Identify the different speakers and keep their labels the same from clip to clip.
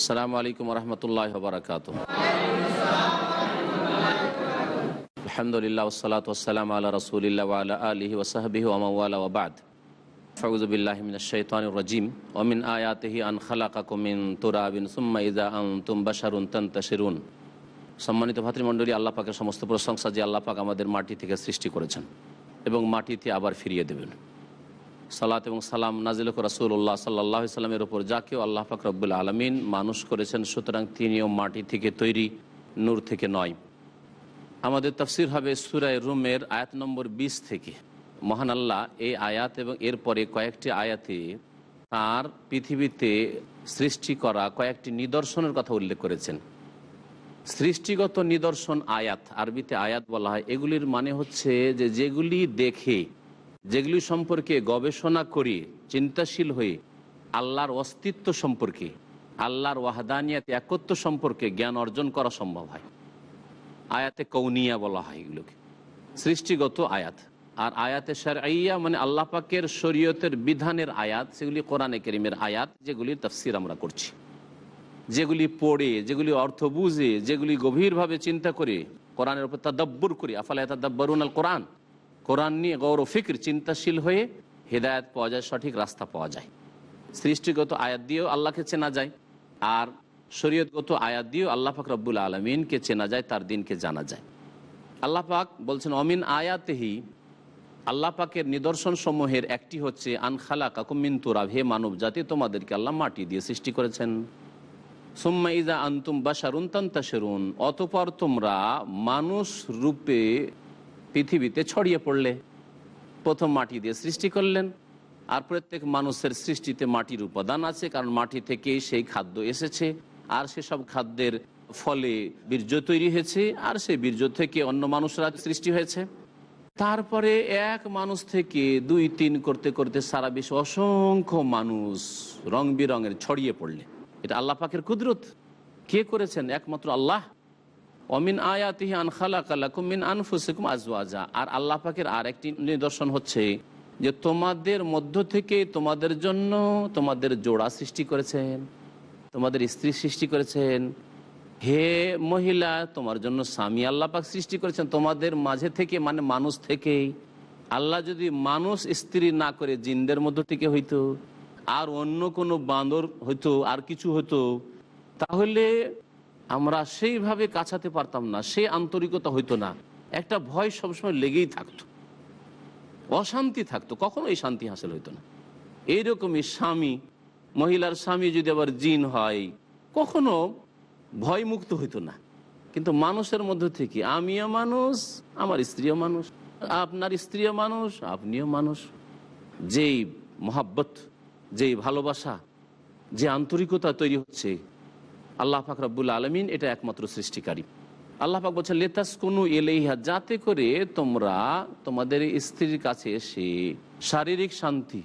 Speaker 1: আসসালামু আলাইকুম রহমতুল্লাহ বারকাত আলহামদুলিল্লাহ ওসালাত ওসালাম আল্লাহ রসুলিল্লাহ আলা আলহি ওসাহাবিহি ওমাওয়ালা ওবাদ আনতুম বাশারুন তান্তাশিরুন। সম্মানিত ভাতৃমণ্ডলী, আল্লাহ পাকের সমস্ত প্রশংসা যে আল্লাহ পাক আমাদের মাটি থেকে সৃষ্টি করেছেন এবং মাটিতে আবার ফিরিয়ে দেবেন। সালাত এবং সালাম নাজিল রাসুল্লাহ সাল্লাহ সাল্লামের ওপর যাকেও আল্লাহ পাক রব্বুল আলমিন মানুষ করেছেন, সুতরাং তিনিও মাটি থেকে তৈরি, নূর থেকে নয়। আমাদের তফসির হবে সুরায় রুমের আয়াত নম্বর ২০ থেকে। মহান আল্লাহ এই আয়াত এবং এরপরে কয়েকটি আয়াতে তার পৃথিবীতে সৃষ্টি করা কয়েকটি নিদর্শনের কথা উল্লেখ করেছেন। সৃষ্টিগত নিদর্শন আয়াত, আরবিতে আয়াত বলা হয়, এগুলির মানে হচ্ছে যে যেগুলি দেখে যেগুলি সম্পর্কে গবেষণা করে, চিন্তাশীল হয়ে আল্লাহর অস্তিত্ব সম্পর্কে, আল্লাহর ওয়াহাদানিয়াত একত্ব সম্পর্কে জ্ঞান অর্জন করা সম্ভব হয়। আয়াতে কৌনিয়া বলা হয় এগুলোকে। সৃষ্টিগত আয়াত। আর আয়াতে সারাইয়া মানে আল্লাহ পাকের শরীয়তের বিধানের আয়াত, সেগুলি কোরআনে করিমের আয়াত যেগুলির তফসির আমরা করছি। যেগুলি পড়ে, যেগুলি অর্থ বুঝে, যেগুলি গভীরভাবে চিন্তা করে, কোরআনের উপর তাদাব্বর করি। আফালা তাদাব্বরুন আল কোরআন? কোরআন নিয়ে গৌর ফিক্র চিন্তাশীল হয়ে হেদায়ত পাওয়া যায়, সঠিক রাস্তা পাওয়া যায়। সৃষ্টিগত আয়াত দিয়েও আল্লাহকে চেনা যায় আর শরীয়তগত আয়াত দিয়েও আল্লাহ পাক রব্বুল আলমিনকে চেনা যায়, তার দিনকে জানা যায়। আল্লাহ পাক বলছেন, অমিন আয়াতেহি, আল্লাহ পাকের নিদর্শন সমূহের একটি হচ্ছে আনখালা কাকুমিন তুরাব হে মানব জাতি, তোমাদেরকে আল্লাহ মাটি দিয়ে সৃষ্টি করেছেন। সুম্মা ইজা আন্তুম বাসারুন তান্তাসেরুন অতপর তোমরা মানুষ রূপে পৃথিবীতে ছড়িয়ে পড়লে প্রথম মাটি দিয়ে সৃষ্টি করলেন, আর প্রত্যেক মানুষের সৃষ্টিতে মাটির উপাদান আছে, কারণ মাটি থেকেই সেই খাদ্য এসেছে, আর সেসব খাদ্যের ফলে বীর্য তৈরি হয়েছে, আর সেই বীর্য থেকে অন্য মানুষরা সৃষ্টি হয়েছে। তারপরে এক মানুষ থেকে দুই, তিন করতে করতে সারা বিশ্ব অসংখ্য মানুষ রং বিরঙের ছড়িয়ে পড়লে। এটা আল্লাহ পাকের কুদরত। কে করেছেন? একমাত্র আল্লাহ। অমিন আয়াতিহি আন খালাকালাকুম মিন আনফুসিকুম আজওয়াজা। আর আল্লাহ পাকের আর একটি নিদর্শন হচ্ছে যে তোমাদের মধ্য থেকে তোমাদের জন্য তোমাদের জোড়া সৃষ্টি করেছেন, তোমাদের স্ত্রী সৃষ্টি করেছেন। হে মহিলা, তোমার জন্য স্বামী আল্লাহ পাক সৃষ্টি করেছেন। তোমাদের মাঝে থেকে মানে মানুষ থেকেই। আল্লাহ যদি মানুষ স্ত্রী না করে জিনদের মধ্য থেকে হইতো, আর অন্য কোনো বাঁদর হইতো, আর কিছু হতো তাহলে আমরা সেইভাবে কাছাতে পারতাম না, সেই আন্তরিকতা হইতো না। একটা ভয় সবসময় লেগেই থাকতো। অশান্তি থাকতো কখনো এই শান্তি হাসিল হইতো না। এইরকমই স্বামী, মহিলার স্বামী যদি আবার জিন হয়, কখনো ভয় মুক্ত হইতো না। কিন্তু মানুষের মধ্যে থেকে, আমিও মানুষ, আমার স্ত্রীও মানুষ, আপনার স্ত্রীও মানুষ, আপনিও মানুষ। যেই মহাব্বত, যেই ভালোবাসা, যে আন্তরিকতা তৈরি হচ্ছে আল্লাহ পাক রব্বুল আলমিন এটা একমাত্র সৃষ্টিকারী। আল্লাহ পাক বলছে লেতাস কোনো এলেইহা যাতে করে তোমরা তোমাদের স্ত্রীর কাছে এসে শারীরিক শান্তি,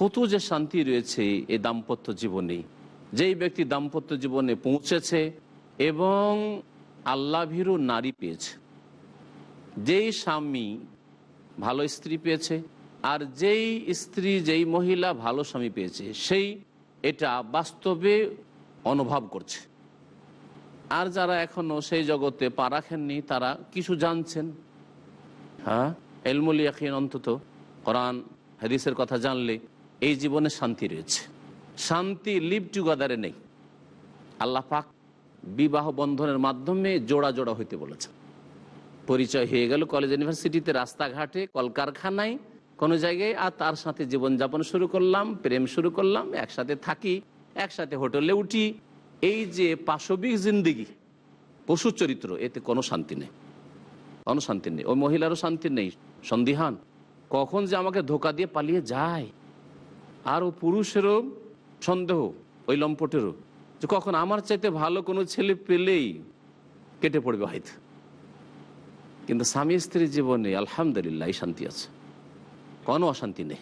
Speaker 1: কত যে শান্তি রয়েছে এই দাম্পত্য জীবনে, যেই ব্যক্তি দাম্পত্য জীবনে পৌঁছেছে এবং আল্লাহ ভীরু নারী পেয়েছে, যেই স্বামী ভালো স্ত্রী পেয়েছে আর যেই স্ত্রী, যেই মহিলা ভালো স্বামী পেয়েছে, সেই এটা বাস্তবে অনুভব করছে। আর যারা এখনও সেই জগতে পা রাখেননি, তারা কিছু জানছেন। হ্যাঁ? এলমুল ইয়াকিন অন্তত কোরআন, হাদিসের কথা জানলে এই জীবনে শান্তি রয়েছে। শান্তি লিভ টুগেদারে নেই। আল্লাহ পাক বিবাহ বন্ধনের মাধ্যমে জোড়া জোড়া হইতে বলেছেন। পরিচয় হয়ে গেল কলেজ ইউনিভার্সিটিতে, রাস্তাঘাটে, কলকারখানায়, কোনো জায়গায়, আর তার সাথে জীবনযাপন শুরু করলাম, প্রেম শুরু করলাম, একসাথে থাকি। একসাথে হোটেলে উঠি। এই যে পাশবিক জিন্দিগি পশু চরিত্র, এতে কোনো শান্তি নেই। কোনো শান্তি নেই। ওই মহিলারও শান্তি নেই। সন্দিহান, কখন যে আমাকে ধোকা দিয়ে পালিয়ে যায়। আর ও পুরুষেরও সন্দেহ, ওই লম্পটেরও, যে কখন আমার চাইতে ভালো কোনো ছেলে পেলেই কেটে পড়বে হয়তো। কিন্তু স্বামী স্ত্রীর জীবনে আলহামদুলিল্লাহ, এই শান্তি আছে। কোনো অশান্তি নেই।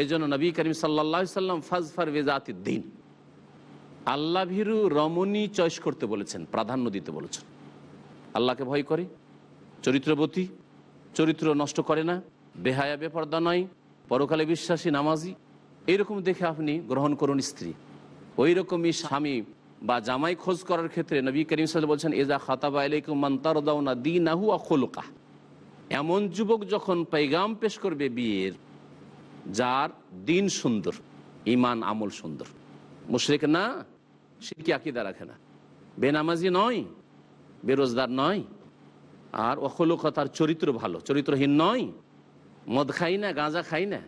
Speaker 1: এই জন্য নবী করিম সাল্লা সাল্লাম ফাজফার বেজাতির দিন। আল্লাহ ভীরু রমণী চয়েস করতে বলেছেন, প্রাধান্য দিতে বলেছেন। আল্লাহকে ভয় করে, চরিত্রবতী, চরিত্র নষ্ট করে না, বেহায়া বেপর্দা নয়, পরকালে বিশ্বাসী, নামাজি, এইরকম দেখে আপনি গ্রহণ করুন স্ত্রী। ওই রকমই স্বামী বা জামাই খোঁজ করার ক্ষেত্রে নবী করিম সাল বলছেন এজা খাতাবা আলাইকুম মান্তার দাউনা দিন আহু আখলুকা এমন যুবক যখন পেগাম পেশ করবে বিয়ের যার দিন সুন্দর ইমান আমল সুন্দর। মুশরিক না সিরকি আকিদা রাখে না? বেনামাজি নয়, বেরোজগার নয়, আর অখলুক তার চরিত্র ভালো, চরিত্রহীন নয়, মদ খাই না, গাঁজা খাই না,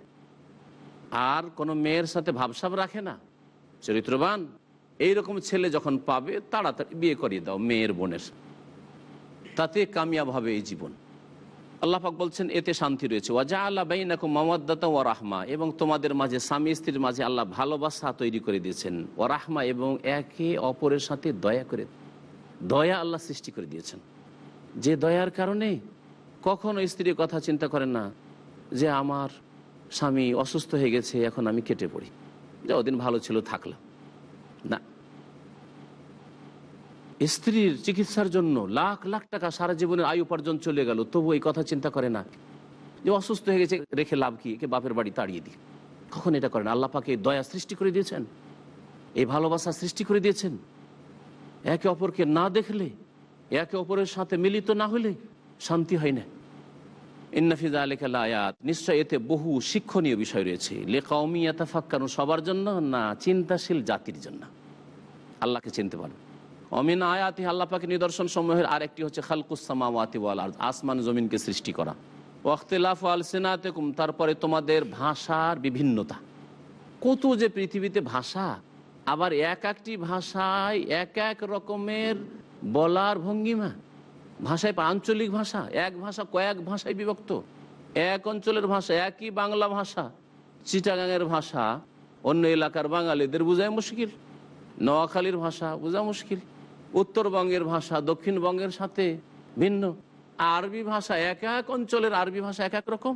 Speaker 1: আর কোনো মেয়ের সাথে ভাবসাব রাখে না। চরিত্রবান, এইরকম ছেলে যখন পাবে, তাড়াতাড়ি বিয়ে করিয়ে দাও মেয়ের বোনের। তাতে কামিয়াব হবে এই জীবন। আল্লাহাক বলছেন, এতে শান্তি রয়েছে। ওয়াজা আল্লাহ বাইনাকুম মামাদ্দাতা ও রাহমা এবং তোমাদের মাঝে, স্বামী স্ত্রীর মাঝে আল্লাহ ভালোবাসা তৈরি করে দিয়েছেন। ও রাহমা এবং একে অপরের সাথে দয়া করে, দয়া আল্লাহ সৃষ্টি করে দিয়েছেন। যে দয়ার কারণে কখনো স্ত্রীর কথা চিন্তা করেন না যে, আমার স্বামী অসুস্থ হয়ে গেছে, এখন আমি কেটে পড়ি। যে ওদিন ভালো ছিল, থাকলাম। না। স্ত্রীর চিকিৎসার জন্য লাখ লাখ টাকা সারা জীবনের আয়ু উপার্জন চলে গেল, তবু এই কথা চিন্তা করে না। যে অসুস্থ হয়ে গেছে, রেখে লাভ কি? একে বাপের বাড়ি তাড়িয়ে দিই। কখন এটা করেন? আল্লাহ পাকে দয়া সৃষ্টি করে দিয়েছেন? এই ভালোবাসা সৃষ্টি করে দিয়েছেন? একে অপরকে না দেখলে, একে অপরের সাথে মিলিত না হলে শান্তি হয় না। ইন্নাফিজা আলিকাল আয়াত নিশ্চয় এতে বহু শিক্ষণীয় বিষয় রয়েছে। লেখাউমি এতাফাক্কানু সবার জন্য না, চিন্তাশীল জাতির জন্য। আল্লাহকে চিনতে পারেন। অমিন আয়াতি আল্লাহ পাকে নিদর্শন সমূহের আরেকটি হচ্ছে খালকুসামাওয়াতি ওয়াল আরদ, আসমান জমিনকে সৃষ্টি করা। ওয়াখতিলাফ আল সেনাতেকুম তারপরে তোমাদের ভাষার বিভিন্নতা। কত যে পৃথিবীতে ভাষা আবার এক একটি ভাষায় এক এক রকমের বলার ভঙ্গিমা। ভাষায় আঞ্চলিক ভাষা এক ভাষা কয়েক ভাষায় বিভক্ত। এক অঞ্চলের ভাষা একই বাংলা ভাষা। চিটাগাংয়ের ভাষা অন্য এলাকার বাঙালিদের বোঝায় মুশকিল। নোয়াখালীর ভাষা বোঝা মুশকিল। উত্তরবঙ্গের ভাষা দক্ষিণবঙ্গের সাথে ভিন্ন। আরবি ভাষা এক এক অঞ্চলের আরবি ভাষা এক এক রকম।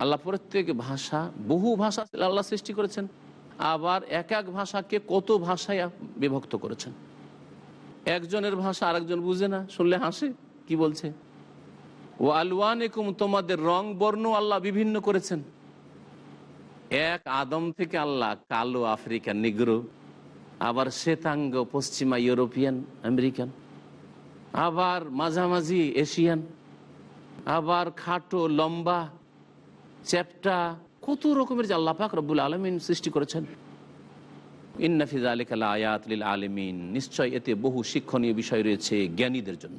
Speaker 1: আল্লাহ প্রত্যেক ভাষা, বহু ভাষা আল্লাহ সৃষ্টি করেছেন। আবার এক এক ভাষাকে কত ভাষায় বিভক্ত করেছেন। একজনের ভাষা আরেকজন বুঝে না, শুনলে হাসে, কি বলছে? ও আলওয়ানিকুম, তোমাদের রং, বর্ণ আল্লাহ বিভিন্ন করেছেন। এক আদম থেকে আল্লাহ, কালো আফ্রিকান নিগ্রো। আবার শ্বেতাঙ্গ পশ্চিমা ইউরোপিয়ান, আমেরিকান, আবার মাঝামাঝি এশিয়ান, আবার খাটো, লম্বা, চ্যাপটা, কত রকমের যে আল্লাহ পাক রব্বুল আলমিন সৃষ্টি করেছেন। ইন্নাফিজ আলিকাল আয়াত আলমিন, নিশ্চয় এতে বহু শিক্ষণীয় বিষয় রয়েছে জ্ঞানীদের জন্য।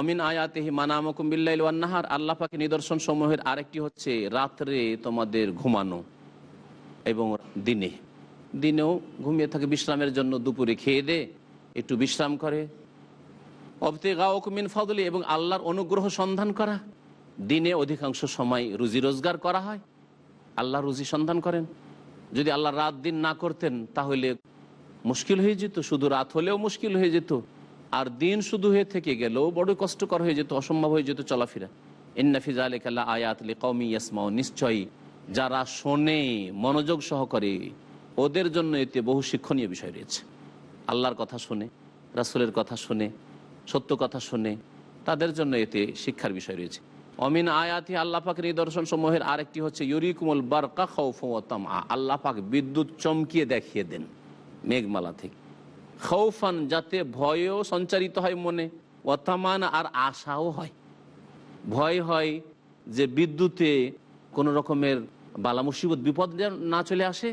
Speaker 1: অমিন আয়াতেহি মানামকুম বিল্লাইল ওয়ান্নাহার আল্লাহ পাকে নিদর্শন সমূহের আরেকটি হচ্ছে রাত্রে তোমাদের ঘুমানো এবং দিনে। দিনেও ঘুমিয়ে থাকে বিশ্রামের জন্য দুপুরে। খেয়ে দে, একটু বিশ্রাম করে। অবতে গাওকুমিন ফদলি, এবং আল্লাহর অনুগ্রহ সন্ধান করা। দিনে অধিকাংশ সময় রুজি রোজগার করা হয়। আল্লাহ রুজি সন্ধান করেন। যদি আল্লাহ রাত দিন না করতেন, তাহলে মুশকিল হয়ে যেত, শুধু রাত হলেও মুশকিল হয়ে যেত। আর দিন শুধু হয়ে থেকে গেলেও বড় কষ্টকর হয়ে যেত, অসম্ভব হয়ে যেত চলাফেরা। ইন্নাফিজা আলিকাল্লাহ আয়াতলি কৌমি ইয়াসমাও নিশ্চয়ই যারা শোনে, মনোযোগ সহকারে ওদের জন্য এতে বহু শিক্ষণীয় বিষয় রয়েছে। আল্লাহর কথা শুনে, রাসুলের কথা শুনে, সত্য কথা শুনে তাদের জন্য এতে শিক্ষার বিষয় রয়েছে। অমিন আয়াতি আল্লাহ পাকের নিদর্শন সমূহের আরেকটি হচ্ছে, ইউরিকুমুল বারকা খৌফম আল্লাহ পাক বিদ্যুৎ চমকিয়ে দেখিয়ে দেন মেঘমালা থেকে। খৌফান যাতে ভয়ও সঞ্চারিত হয় মনে ওয়াতামান আর আশাও হয়। ভয় হয় যে বিদ্যুতে কোনো রকমের বালা মুসিবত, বিপদ না চলে আসে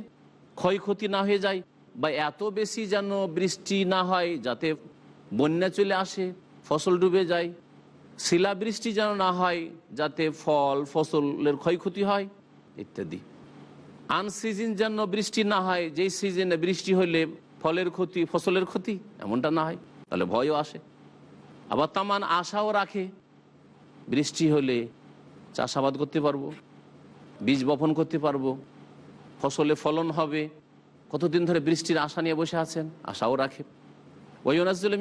Speaker 1: ক্ষয়ক্ষতি না হয়ে যায় বা এত বেশি যেন বৃষ্টি না হয় যাতে বন্যা চলে আসে, ফসল ডুবে যায়, শিলাবৃষ্টি যেন না হয় যাতে ফল, ফসলের ক্ষয়ক্ষতি হয়, ইত্যাদি। আনসিজন যেন বৃষ্টি না হয়, যেই সিজনে বৃষ্টি হলে ফলের ক্ষতি, ফসলের ক্ষতি এমনটা না হয়, তাহলে ভয়ও আসে। আবার তামান আশাও রাখে, বৃষ্টি হলে চাষাবাদ করতে পারব, বীজ বপন করতে পারব ফসলে ফলন হবে। কতদিন ধরে বৃষ্টির আশা নিয়ে বসে আছেন? আশাও রাখে। ওয়নাজুল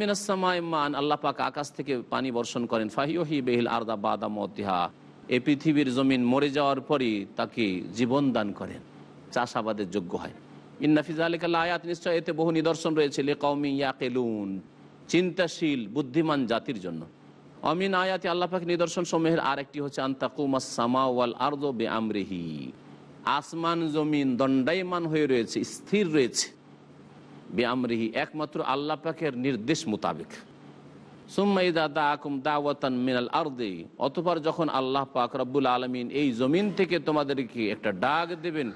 Speaker 1: আল্লাহ পাক আকাশ থেকে পানি বর্ষণ করেন। ফাহিওহি বেহিল আরদা বাদা মতিহা। পৃথিবীর জমিন মরে যাওয়ার পরই তাকে জীবন দান করেন। চাষাবাদের যোগ্য হয়। ইন্নাফিজ আয়াত নিশ্চয় এতে বহু নিদর্শন রয়েছে। লে কৌমি ইয়াকেলুন, চিন্তাশীল, বুদ্ধিমান জাতির জন্য। অমিন আয়াতে আল্লাহ নিদর্শন সমূহের হচ্ছে আন্তাকুমা সামা ওয়াল আর্দ বে আমরিহি আসমান, জমিন দণ্ডায়মান হয়ে রয়েছে, স্থির রয়েছে। বেআমরিহি একমাত্র আল্লাহ পাকের নির্দেশ মোতাবেক। সুম্মাইদা দা আকুম দাওয়াতান মিনাল আর্দে, অতপর যখন আল্লাহ পাক রব্বুল আলমিন এই জমিন থেকে তোমাদেরকে একটা ডাক দেবেন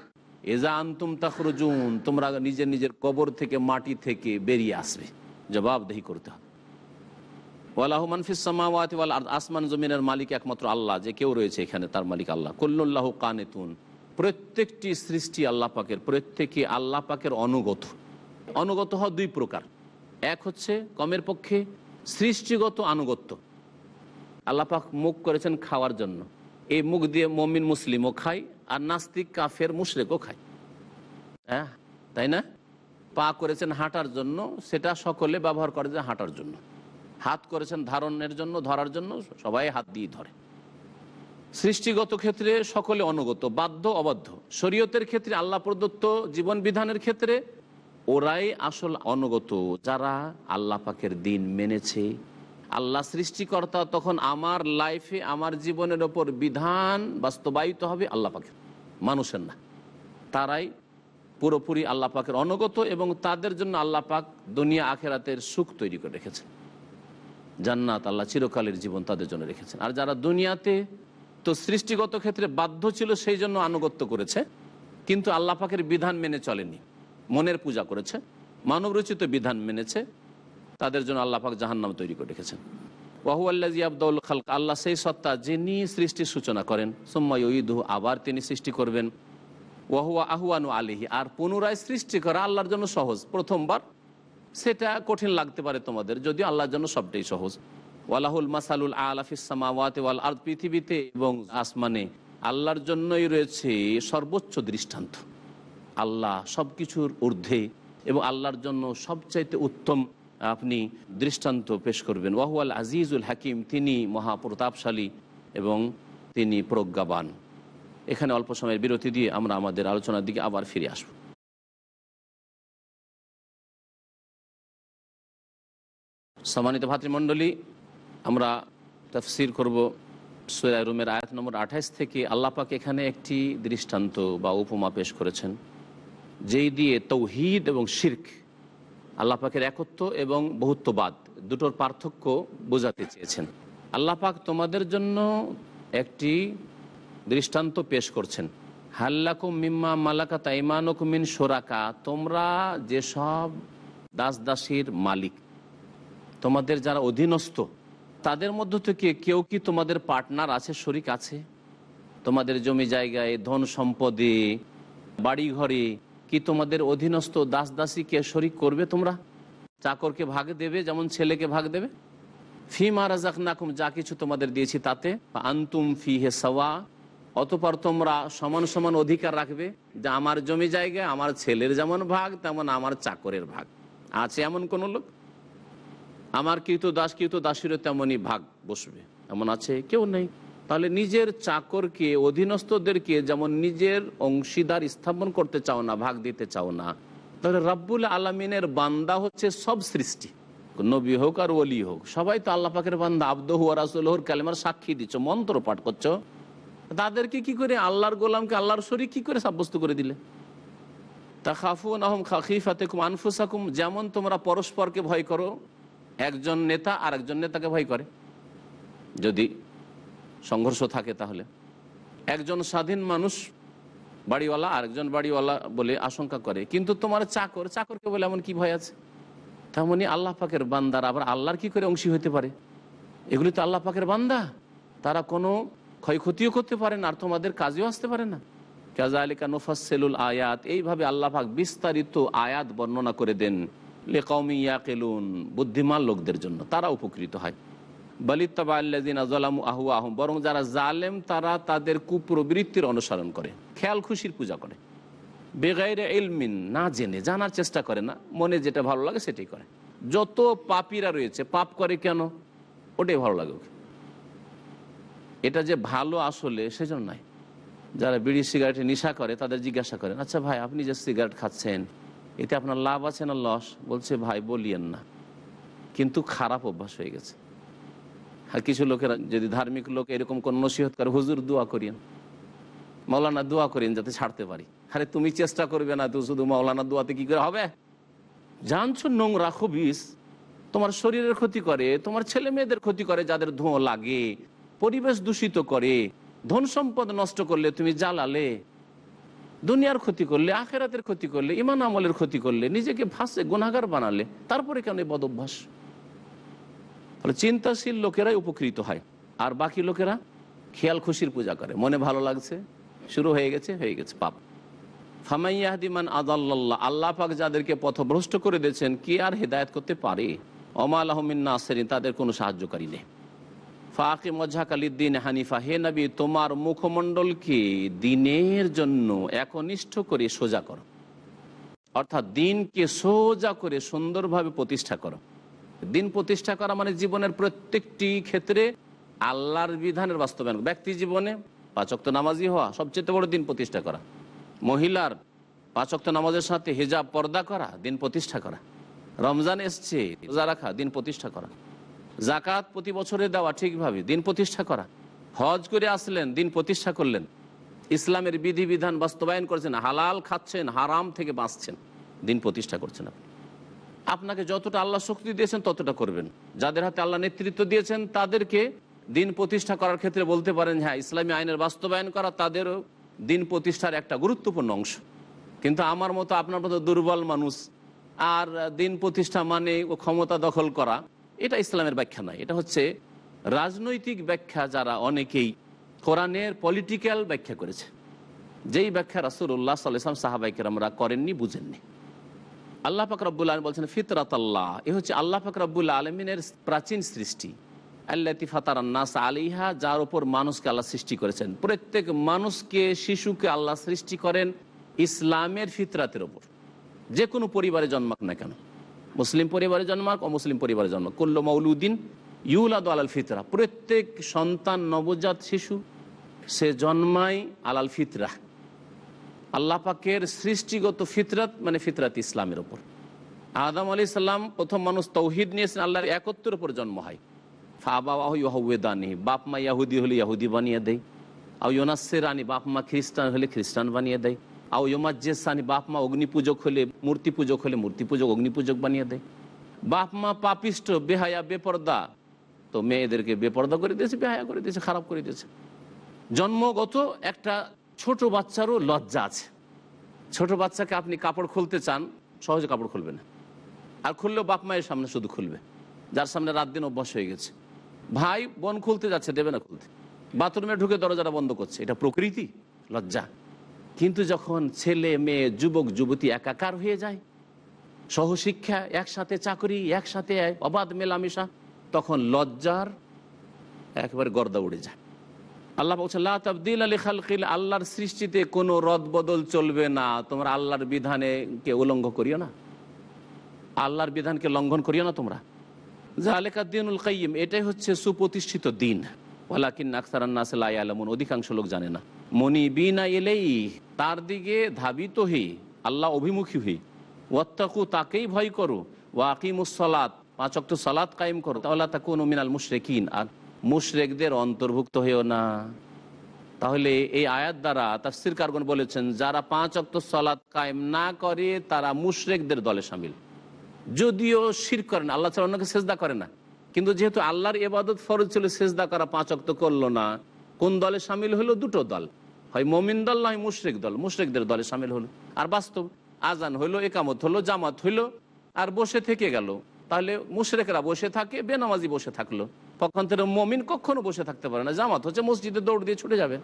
Speaker 1: এজা আন্তুম তাখরুজুন তোমরা নিজের নিজের কবর থেকে, মাটি থেকে বেরিয়ে আসবে। জবাবদেহি করতে হবে। ওয়ালাহু মানফিস সামাওয়াতি ওয়াল আসমান, জমিনের মালিক একমাত্র আল্লাহ, যে কেউ রয়েছে এখানে তার মালিক আল্লাহ। কুল্লুল্লাহ কানেতুন প্রত্যেকটি সৃষ্টি আল্লাহ পাকের, প্রত্যেকে আল্লাহ পাকের অনুগত। অনুগত হওয়া দুই প্রকার। এক হচ্ছে কমের পক্ষে সৃষ্টিগত আনুগত্য। আল্লাহ পাক মুখ করেছেন খাওয়ার জন্য। এই মুখ দিয়ে মমিন মুসলিমও খায় আর নাস্তিক কাফের মুশরেকও খায়। হ্যাঁ তাই না? পা করেছেন হাঁটার জন্য, সেটা সকলে ব্যবহার করে যে হাঁটার জন্য। হাত করেছেন ধারণের জন্য, ধরার জন্য, সবাই হাত দিয়ে ধরে। সৃষ্টিগত ক্ষেত্রে সকলে অনুগত, বাধ্য, অবাধ্য। শরীয়তের ক্ষেত্রে আল্লাহ প্রদত্ত জীবন বিধানের ক্ষেত্রে ওরাই আসল অনুগত, যারা আল্লাহ পাকের দিন মেনেছে। আল্লাহ সৃষ্টিকর্তা তখন আমার লাইফে আমার জীবনের ওপর বিধান বাস্তবায়িত হবে আল্লাহ পাকের, মানুষের না। তারাই পুরোপুরি আল্লাহ পাকের অনুগত এবং তাদের জন্য আল্লাহ পাক দুনিয়া আখেরাতের সুখ তৈরি করে রেখেছেন। জান্নাত আল্লাহ চিরকালের জীবন তাদের জন্য রেখেছেন। আর যারা দুনিয়াতে তো সৃষ্টিগত ক্ষেত্রে বাধ্য ছিল সেই জন্য আনুগত্য করেছে, কিন্তু আল্লাহ পাকের বিধান মেনে চলেনি, মনের পূজা করেছে, মানবরচিত বিধান মেনেছে, তাদের জন্য আল্লাহ পাক জাহান্নাম তৈরি করে রেখেছেন। ওয়াহু আল্লাহ আব্দুল খালক, আল্লাহ সেই সত্তা যিনি সৃষ্টির সূচনা করেন সোম্মাই ঈদু আবার তিনি সৃষ্টি করবেন। ওয়াহুয়া আহুয়ানু আলিহি আর পুনরায় সৃষ্টি করা আল্লাহর জন্য সহজ। প্রথমবার সেটা কঠিন লাগতে পারে তোমাদের, যদিও আল্লাহর জন্য সবটাই সহজ। ওয়ালাহুল মাসালুল আলাফিসামাওয়াতে ওয়াল আর পৃথিবীতে এবং আসমানে আল্লাহর জন্যই রয়েছে সর্বোচ্চ দৃষ্টান্ত। আল্লাহ সব কিছুর ঊর্ধ্বে এবং আল্লাহর জন্য সবচাইতে উত্তম আপনি দৃষ্টান্ত পেশ করবেন। ওয়াহুয়াল আজিজুল হাকিম, তিনি মহাপ্রতাপশালী এবং তিনি প্রজ্ঞাবান। এখানে অল্প সময়ের বিরতি দিয়ে আমরা আমাদের আলোচনার দিকে আবার ফিরে আসব। সম্মানিত ভাতৃমণ্ডলী আমরা তফসির করব সুরায় রুমের আয়াত নম্বর আঠাইশ থেকে আল্লাপাক এখানে একটি দৃষ্টান্ত বা উপমা পেশ করেছেন, যেই দিয়ে তৌহিদ এবং শির্ক আল্লাপাকের একত্ব এবং বহুত্ববাদ দুটোর পার্থক্য বোঝাতে চেয়েছেন। আল্লাপাক তোমাদের জন্য একটি দৃষ্টান্ত পেশ করছেন। হাল্লাকুম মিম্মা মালাকা তাইমানুকুম মিন সোরাকা তোমরা যেসব দাস দাসীর মালিক, তোমাদের যারা অধীনস্থ তাদের মধ্য থেকে কেউ কি তোমাদের পার্টনার আছে, শরিক আছে? তোমাদের জমি জায়গায় ধন সম্পদে বাড়ি ঘরে কি তোমাদের অধীনস্থ দাস দাসীকে শরিক করবে তোমরা? চাকরকে ভাগ দেবে, যেমন ছেলেকে ভাগ দেবে? ফি মারাজাক নাকুম যা কিছু তোমাদের দিয়েছি তাতে আন্তুম ফি হে সওয়া, অতপর তোমরা সমান সমান অধিকার রাখবে, যে আমার জমি জায়গায়, আমার ছেলের যেমন ভাগ, তেমন আমার চাকরের ভাগ। আছে এমন কোন লোক? আমার কৃত দাস, কৃত দাসীরও তেমনই ভাগ বসবে। এমন আছে? কেউ নেই। তাহলে নিজের চাকরকে, অধীনস্থদেরকে যেমন নিজের অংশীদার স্থাপন করতে চাও না, ভাগ দিতে চাও না, তাহলে রাব্বুল আলমিনের বান্দা হচ্ছে সব সৃষ্টি। নবী হোক আর ওলি হোক, সবাই তো আল্লাহ পাকের বান্দা আব্দহু রাসুলহর কালেমার সাক্ষী দিচ্ছ, মন্ত্র পাঠ করছ। তাদেরকে কি করে? আল্লাহর গোলামকে আল্লাহর শরীর কি করে সাব্যস্ত করে দিলে? তা খাফুন আহম খাকিফাতেকুম আনফুসাকুম, যেমন তোমরা পরস্পরকে ভয় করো একজন নেতা আর একজন নেতাকে ভয় করে। যদি সংঘর্ষ থাকে তাহলে। একজন স্বাধীন মানুষ বাড়িওয়ালা আরেকজন বাড়িওয়ালা বলে আশঙ্কা করে। কিন্তু তোমার চাকর, চাকরকে বলে এমন কি ভয় আছে? তেমনি আল্লাহ পাকের বান্দার আবার আল্লাহর কি করে অংশী হতে পারে? এগুলি তো আল্লাহ পাকের বান্দা। তারা কোনো ক্ষয়ক্ষতিও করতে পারে না আর তোমাদের কাজেও আসতে পারে না। কাজা আলিকা নোফাসেলুল আয়াত। এইভাবে আল্লাহ পাক বিস্তারিত আয়াত বর্ণনা করে দেন। লেকৌমি ইয়াকেলুন, বুদ্ধিমান লোকদের জন্য তারা উপকৃত হয়। বলিত্তাবা আল্লাদিন আজলামু আহু আহম বরং যারা জালেম, তারা তাদের কুপ্রবৃত্তির অনুসরণ করে, খেয়াল খুশির পূজা করে। বেগাইরে এলমিন না জেনে, জানার চেষ্টা করে না, মনে যেটা ভালো লাগে সেটাই করে। যত পাপিরা রয়েছে, পাপ করে কেন? ওটাই ভালো লাগে ওকে। এটা যে ভালো আসলে সেজন্য নয় যারা বিড়ি সিগারেটে নেশা করে, তাদের জিজ্ঞাসা করেন আচ্ছা ভাই, আপনি যে সিগারেট খাচ্ছেন এতে আপনার লাভ আছে না লস? বলছে, ভাই, বলিয়েন না। কিন্তু খারাপ অভ্যাস হয়ে গেছে। আর কিছু লোকেরা, যদি ধার্মিক লোক এরকম কোন নসিহত করে, হুজুর, দোয়া করিয়েন। মৌলানা দোয়া করেন যাতে ছাড়তে পারি। আরে, তুমি চেষ্টা করবে না তো, শুধু মৌলানা দোয়াতে কি করে হবে? জানছো, নোংরা খবিস। তোমার শরীরের ক্ষতি করে, তোমার ছেলে মেয়েদের ক্ষতি করে, যাদের ধোঁয়া লাগে, পরিবেশ দূষিত করে, ধন সম্পদ নষ্ট করলে তুমি জ্বালালে। দুনিয়ার ক্ষতি করলে, আখেরাতের ক্ষতি করলে ইমান আমলের ক্ষতি করলে, নিজেকে ভাসে গুণাগার বানালে, তারপরে কেন বদ অভ্যাস? চিন্তাশীল লোকেরাই উপকৃত হয়। আর বাকি লোকেরা খেয়াল খুশির পূজা করে। মনে ভালো লাগছে? শুরু হয়ে গেছে? হয়ে গেছে, পাপ। ফামাইয়াহদিমান আদাল্লাহ আল্লাহ পাক যাদেরকে পথভ্রষ্ট করে দিয়েছেন, কি আর হেদায়ত করতে পারে? অমা আলহমিন নাসরিন, তাদের কোনো সাহায্যকারী নেই। ফাঁকে মজাক দিন হানিফা, হে নবী, তোমার মুখমণ্ডলকে দিনের জন্য একনিষ্ঠ করে সোজা করো? অর্থাৎ দিনকে সোজা করে সুন্দরভাবে প্রতিষ্ঠা করো। দিন প্রতিষ্ঠা করা মানে জীবনের প্রত্যেকটি ক্ষেত্রে আল্লাহর বিধানের বাস্তবায়ন। ব্যক্তি জীবনে পাচক নামাজি হওয়া সবচেয়ে বড় দিন প্রতিষ্ঠা করা। মহিলার পাচক নামাজের সাথে হেজাব পর্দা করা, দিন প্রতিষ্ঠা করা। রমজান এসছে, রোজা রাখা, দিন প্রতিষ্ঠা করা। জাকাত প্রতি বছরে দেওয়া ঠিকভাবে দিন প্রতিষ্ঠা করা। হজ করে আসলেন, দিন প্রতিষ্ঠা করলেন। ইসলামের বিধিবিধান বাস্তবায়ন করছেন, হালাল খাচ্ছেন, হারাম থেকে বাঁচছেন। দিন প্রতিষ্ঠা করছেন আপনি। আপনাকে যতটা আল্লাহ শক্তি দিয়েছেন, ততটা করবেন। যাদের হাতে আল্লাহ নেতৃত্ব দিয়েছেন, তাদেরকে দিন প্রতিষ্ঠা করার ক্ষেত্রে বলতে পারেন হ্যাঁ ইসলামী আইনের বাস্তবায়ন করা তাদেরও দিন প্রতিষ্ঠার একটা গুরুত্বপূর্ণ অংশ। কিন্তু আমার মতো আপনার মতো দুর্বল মানুষ, আর দিন প্রতিষ্ঠা মানে ও ক্ষমতা দখল করা এটা ইসলামের ব্যাখ্যা নয়, এটা হচ্ছে রাজনৈতিক ব্যাখ্যা যারা অনেকেই কোরআনের পলিটিক্যাল ব্যাখ্যা করেছে। যেই ব্যাখ্যা রাসুল্লাহ সাল্লাম সাহাবাইকের আমরা করেননি, বুঝেননি। আল্লাহ পাক রব্বুল আলম বলছেন ফিতরাত আল্লাহ এ হচ্ছে আল্লাহ পাক রব্বুল আলমিনের প্রাচীন সৃষ্টি। আল্লাতি ফাতারান্নাস আলিহা যার উপর মানুষকে আল্লাহ সৃষ্টি করেছেন। প্রত্যেক মানুষকে, শিশুকে আল্লাহ সৃষ্টি করেন ইসলামের ফিতরাতের ওপর যে কোনো পরিবারে জন্মাক না কেন। মুসলিম পরিবারে জন্মাক অমুসলিম পরিবারে জন্মাক কুল্ল মৌলুদ্দিন ইউলাদ আলাল ফিতরা। প্রত্যেক সন্তান নবজাত শিশু, সে জন্মায় আলাল ফিতরা। আল্লাহ পাকের সৃষ্টিগত ফিতরাত মানে ফিতরাত ইসলামের ওপর আদম আলি সাল্লাম প্রথম মানুষ তৌহিদ নিয়েছেন, আল্লাহর একত্রের উপর জন্ম হয়। বাপ মা ইয়াহুদি হলে ইয়াহুদি বানিয়ে দেয়। আউ ইউনাসের রানী বাপ মা খ্রিস্টান হলে খ্রিস্টান বানিয়ে দেয়। আউ ইমাজ্জেসানি বাপ মা অগ্নি পূজক হলে মূর্তি পূজক হলে মূর্তি পূজক, অগ্নি পূজক বানিয়ে দেয়। বাপ মা পাপিষ্ট, বেহায়া, বেপর্দা, তো মেয়েদেরকে বেপর্দা করে দিয়েছে, বেহায়া করে দিয়েছে, খারাপ করে দিয়েছে। জন্মগত একটা ছোট বাচ্চারও লজ্জা আছে। ছোট বাচ্চাকে আপনি কাপড় খুলতে চান, সহজে কাপড় খুলবে না। আর খুললেও বাপ মায়ের সামনে শুধু খুলবে। যার সামনে রাত দিন অভ্যাস হয়ে গেছে। ভাই বোন খুলতে যাচ্ছে, দেবে না খুলতে। বাথরুমে ঢুকে দরজাটা বন্ধ করছে। এটা প্রকৃতি, লজ্জা। কিন্তু যখন ছেলে, মেয়ে, যুবক, যুবতী একাকার হয়ে যায়, সহশিক্ষা একসাথে, চাকরি একসাথে, অবাধ মেলামেশা, তখন লজ্জার একবার গর্দা উড়ে যায়। আল্লাহ বলছে তাবদিল আলী খালকিল, আল্লাহর সৃষ্টিতে কোনো রদ বদল চলবে না। তোমরা আল্লাহর বিধানে কে উলঙ্ঘ করিও না। আল্লাহর বিধানকে লঙ্ঘন করিও না তোমরা। জালেকা দিনুল কাইম এটাই হচ্ছে সুপ্রতিষ্ঠিত দিন। ওয়ালাকিন আকসারান্নাসলাই আলমন অধিকাংশ লোক জানে না। মনি বিনা এলেই তার দিকে ধাবিত হই আল্লাহ অভিমুখী হই ওয়াত্তাকু, তাকেই ভয় করো। ওয়াকিমুসলাত পাঁচক্ত সালাত কায়েম করো। তাহলে তা কোন মিনাল মুশরেকিন। আর মুশরেকদের অন্তর্ভুক্ত হয়েও না। তাহলে এই আয়াত দ্বারা তাফসির কারগন বলেছেন, যারা পাঁচ অক্ত সালাত কায়েম না করে, তারা মুশরেকদের দলে সামিল। যদিও শির করে না, আল্লাহ ছাড়া অন্যকে সেজদা করে না। কিন্তু যেহেতু আল্লাহর এবাদত ফরজ ছিল, সেজদা করা পাঁচ অক্ত করল না, কোন দলে সামিল হলো? দুটো দল। হয় মমিন দল নয় মুশরেক দল। মুশরেকদের দলে সামিল হলো। আর বাস্তব, আজান হইল, একামত হলো, জামাত হইল, আর বসে থেকে গেল। তাহলে মুশরেকরা বসে থাকে, বেনামাজি বসে থাকল। পক্ষান্তরে মমিন কখনো বসে থাকতে পারে না। জামাত হচ্ছে মসজিদে দৌড় দিয়ে ছুটে যাবে।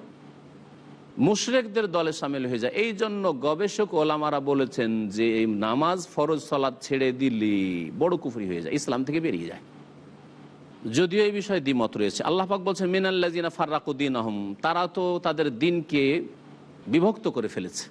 Speaker 1: মুশরেকদের দলে সামিল হয়ে যায়। এই জন্য গবেষক, ওলামারা বলেছেন যে এই নামাজ ফরজ সলাদ ছেড়ে দিলে বড় কুফরি হয়ে যায়, ইসলাম থেকে বেরিয়ে যায়। যদিও এই বিষয়ে দ্বিমত রয়েছে। আল্লাহ পাক বলছেন মিনাল্লাজিনা ফার্রাকুদ্দিন আহম তারা তো তাদের দিনকে বিভক্ত করে ফেলেছে।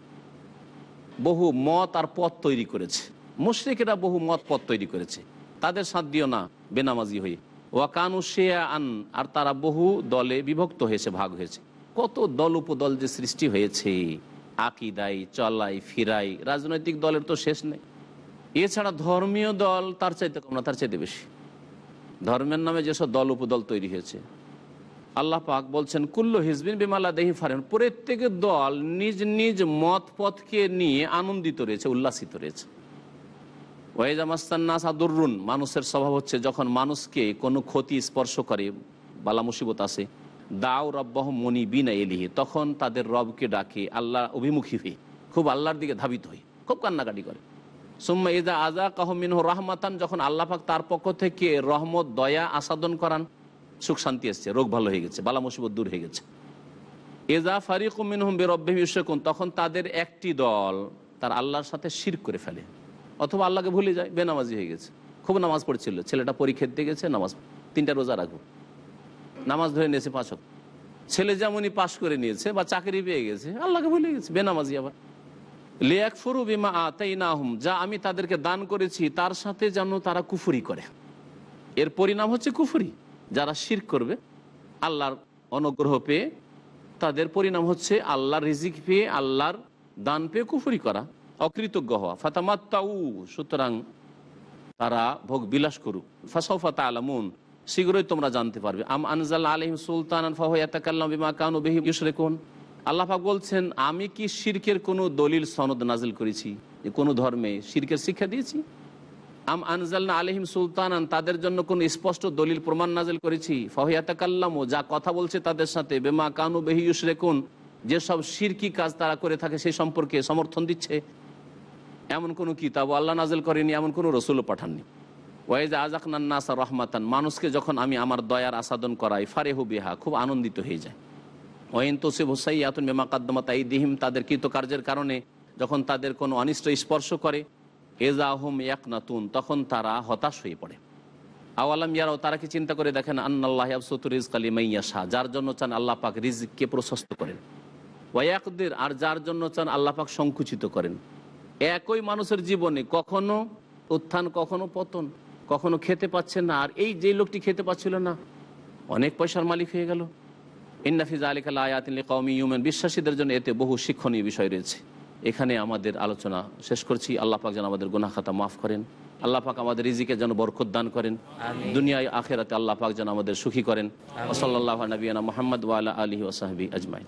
Speaker 1: বহু মত আর পথ তৈরি করেছে। মুশরিকেরা বহু মত পথ তৈরি করেছে। তাদের সাথ দিও না বেনামাজি হয়ে। ওয়াকানু শেয়া আন আর তারা বহু দলে বিভক্ত হয়েছে, ভাগ হয়েছে। কত দল উপদল যে সৃষ্টি হয়েছে। আকিদাই চলাই, ফিরাই, রাজনৈতিক দলের তো শেষ নেই। এছাড়া ধর্মীয় দল তার চাইতে কম না, তার চাইতে বেশি। ধর্মের নামে যেসব দল উপদল তৈরি হয়েছে, আল্লাহ পাক বলছেন, কুল্ল হিজবিন বিমালা দেহি ফারেন প্রত্যেকের দল নিজ নিজ মত পথকে নিয়ে আনন্দিত রয়েছে, উল্লাসিত রয়েছে। ওয়াইজামাস্তান্নাস আদুরুন মানুষের স্বভাব হচ্ছে যখন মানুষকে কোনো ক্ষতি স্পর্শ করে, বালা মুসিবত আসে দাও রব্বাহ মনি বিনা এলিহে তখন তাদের রবকে ডাকে, আল্লাহ অভিমুখী হয়ে, খুব আল্লাহর দিকে ধাবিত হয়ে, খুব কান্নাকাটি করে। সুম্মা ইদা আজা কাহমিন রহমাতান, যখন আল্লাহ পাক তার পক্ষ থেকে রহমত, দয়া আসাদন করান, সুখ শান্তি এসছে, রোগ ভালো হয়ে গেছে, বালা মুসিবত দূর হয়ে গেছে। এজা ফারিক মিনহুম বেরব্বে ইউশেকুন তখন তাদের একটি দল তার আল্লাহর সাথে শির করে ফেলে, অথবা আল্লাহকে ভুলে যায়, বেনামাজি হয়ে গেছে। খুব নামাজ পড়ছিল, ছেলেটা পরীক্ষা দিতে গেছে, নামাজ তিনটা রোজা রাখব। নামাজ ধরে নিয়েছে পাঁচক ছেলে যেমনই পাশ করে নিয়েছে, বা চাকরি পেয়ে গেছে, আল্লাহকে ভুলে গেছে, বেনামাজি আবার। লিয়াক ফুরু বিমা আতাই না হুম যা আমি তাদেরকে দান করেছি, তার সাথে যেন তারা কুফুরি করে। এর পরিণাম হচ্ছে কুফুরি। যারা শির করবে, আল্লাহর অনুগ্রহ পেয়ে, তাদের পরিণাম হচ্ছে আল্লাহর রিজিক পেয়ে, আল্লাহর দান পেয়ে কুফুরি করা, অকৃতজ্ঞ হওয়া। ফাতামাত্তাউ, সুতরাং তারা ভোগ বিলাস করুক। ফাসফাতা আলামুন শীঘ্রই তোমরা জানতে পারবে। আম আনজাল আলহিম সুলতান ফাহ ফাহিয়াতাকাল্লাম বিমা কানু বিহি ইউশরিকুন। আল্লাহ পাক বলছেন, আমি কি শিরকের কোনো দলিল, সনদ নাজিল করেছি? যে কোনো ধর্মে শিরকের শিক্ষা দিয়েছি? আম আনজালনা আলহিম সুলতানান, তাদের জন্য কোন স্পষ্ট দলিল, প্রমাণ নাজিল করেছি? ফাহিয়াতাকাল্লামও যা কথা বলছে তাদের সাথে, বেমা কানু বেহি ইউশরেকুন যেসব শিরকি কাজ তারা করে থাকে, সেই সম্পর্কে সমর্থন দিচ্ছে। এমন কোনো কিতাব আল্লাহ নাজেল করেনি, এমন কোনো রসুলও পাঠাননি। ওয়াইজ আজাক নান্নাসা রহমাতান, মানুষকে যখন আমি আমার দয়ার আসাদন করাই, ফারেহু বিহা, খুব আনন্দিত হয়ে যায়। ওয়েন তোসিব হুসাই আতুন বেমা কাদ্দমাত দিহিম তাদের কৃতকার্যের কারণে যখন তাদের কোনো অনিষ্ট স্পর্শ করে, এজাহুম এক নাতুন তখন তারা হতাশ হয়ে পড়ে। আওয়ালাম ইয়ারাও, তারা কি চিন্তা করে দেখেন? আন্নাল্লাহ আবসুতুর রিজক আলী মাইয়া শাহ যার জন্য চান আল্লাহ পাক রিজিককে প্রশস্ত করেন। ওয়াকদের আর যার জন্য চান আল্লাহ পাক সংকুচিত করেন। একই মানুষের জীবনে কখনো উত্থান, কখনো পতন, কখনো খেতে পাচ্ছে না, আর এই যে লোকটি খেতে পাচ্ছিল না, অনেক পয়সার মালিক হয়ে গেল। ইন্নাফিজ আলিকাল আয়াতিল কৌমি ইউমেন বিশ্বাসীদের জন্য এতে বহু শিক্ষণীয় বিষয় রয়েছে। এখানে আমাদের আলোচনা শেষ করছি। আল্লাহ পাক যেন আমাদের গুনাখাতা মাফ করেন। আল্লাহ পাক আমাদের রিজিকে যেন বরকত দান করেন। দুনিয়ায় আখেরাতে আল্লাহ পাক যেন আমাদের সুখী করেন। ওসল্লাহ নবীনা মোহাম্মদ ওয়ালা আলী ওসাহাবি আজমাই